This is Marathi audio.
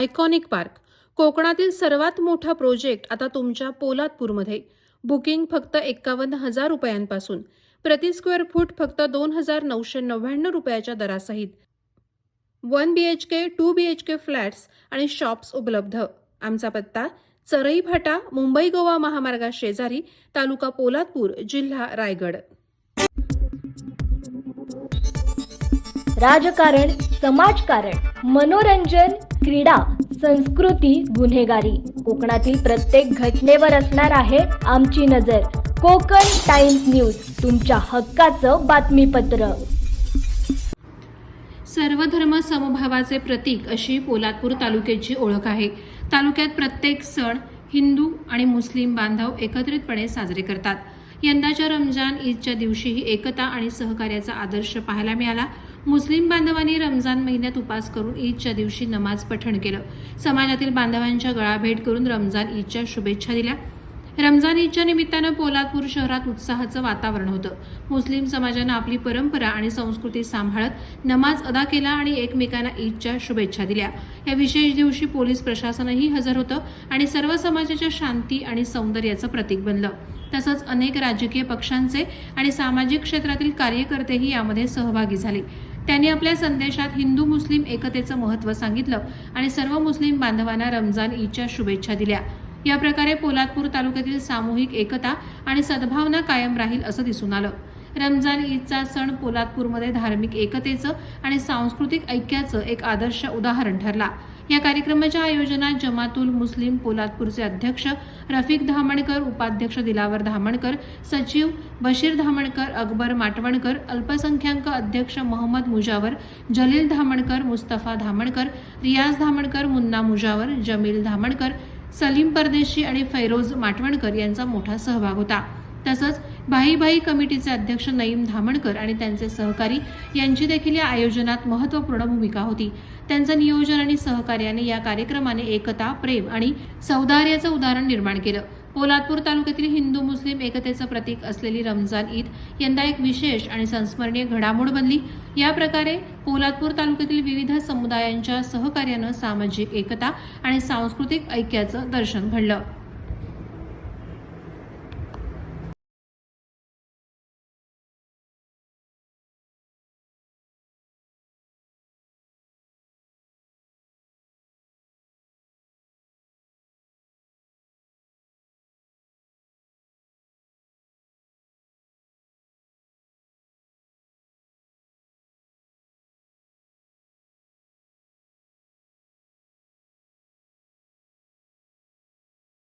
Iconic park. कोकणातील सर्वात मोठा प्रोजेक्ट आता तुमच्या पोलादपूरमध्ये. बुकिंग फक्त एक्कावन्न हजार रुपयांपासून. प्रति स्क्वेअर फूट फक्त दोन हजार नऊशे नव्याण्णव रुपयाच्या दरासहित. One B H K two B H K flats आणि शॉप्स उपलब्ध. आमचा पत्ता चरई फाटा मुंबई गोवा महामार्गा शेजारी तालुका पोलादपूर जिल्हा रायगड. राजकारण समाजकारण मनोरंजन क्रीडा संस्कृती गुन्हेगारी. कोकणातील प्रत्येक घटनेवर असणार आहे आमची नजर. कोकण टाइम्स न्यूज तुमच्या हक्काचं बातमीपत्र. सर्वधर्म समभावाचे प्रतीक अशी पोलादपूर तालुक्याची ओळख आहे. तालुक्यात प्रत्येक सण हिंदू आणि मुस्लिम बांधव एकत्रितपणे साजरे करतात. यंदाच्या रमजान ईदच्या दिवशीही एकता आणि सहकार्याचा आदर्श पाहायला मिळाला. मुस्लिम बांधवांनी रमजान महिन्यात उपास करून ईदच्या दिवशी नमाज पठण केलं. समाजातील बांधवांच्या गळाभेट करून रमजान ईदच्या शुभेच्छा दिल्या. रमजान ईदच्या निमित्तानं पोलादपूर शहरात उत्साहाचं वातावरण होतं. मुस्लिम समाजानं आपली परंपरा आणि संस्कृती सांभाळत नमाज अदा केला आणि एकमेकांना ईदच्या शुभेच्छा दिल्या. या विशेष दिवशी पोलीस प्रशासनही हजर होतं आणि सर्व समाजाच्या शांती आणि सौंदर्याचं प्रतीक बनलं. तसंच अनेक राजकीय पक्षांचे आणि सामाजिक क्षेत्रातील कार्यकर्तेही यामध्ये सहभागी झाले. त्यांनी आपल्या संदेशात हिंदू मुस्लिम एकतेचं महत्त्व सांगितलं आणि सर्व मुस्लिम बांधवांना रमजान ईदच्या शुभेच्छा दिल्या. या प्रकारे पोलादपूर तालुक्यातील सामूहिक एकता आणि सद्भावना कायम राहील असं दिसून आलं. रमजान ईदचा सण पोलादपूरमध्ये धार्मिक एकतेचं आणि सांस्कृतिक ऐक्याचं एक आदर्श उदाहरण ठरला. या कार्यक्रमाच्या आयोजनात जमातुल मुस्लिम पोलादपूरचे अध्यक्ष रफिक धामणकर उपाध्यक्ष दिलावर धामणकर सचिव बशीर धामणकर अकबर माटवणकर अल्पसंख्याक अध्यक्ष मोहम्मद मुजावर जलील धामणकर मुस्तफा धामणकर रियाज धामणकर मुन्ना मुजावर जमील धामणकर सलीम परदेशी आणि फैरोज माटवणकर यांचा मोठा सहभाग होता. तसंच भाईभाई कमिटीचे अध्यक्ष नईम धामणकर आणि त्यांचे सहकारी यांची देखील या आयोजनात महत्त्वपूर्ण भूमिका होती. त्यांचं नियोजन आणि सहकार्याने या कार्यक्रमाने एकता प्रेम आणि सौदार्याचं उदाहरण निर्माण केलं. पोलादपूर तालुक्यातील हिंदू मुस्लिम एकतेचं प्रतीक असलेली रमजान ईद यंदा एक विशेष आणि संस्मरणीय घडामोड बनली. या प्रकारे पोलादपूर तालुक्यातील विविध समुदायांच्या सहकार्यानं सामाजिक एकता आणि सांस्कृतिक ऐक्याचं दर्शन घडलं.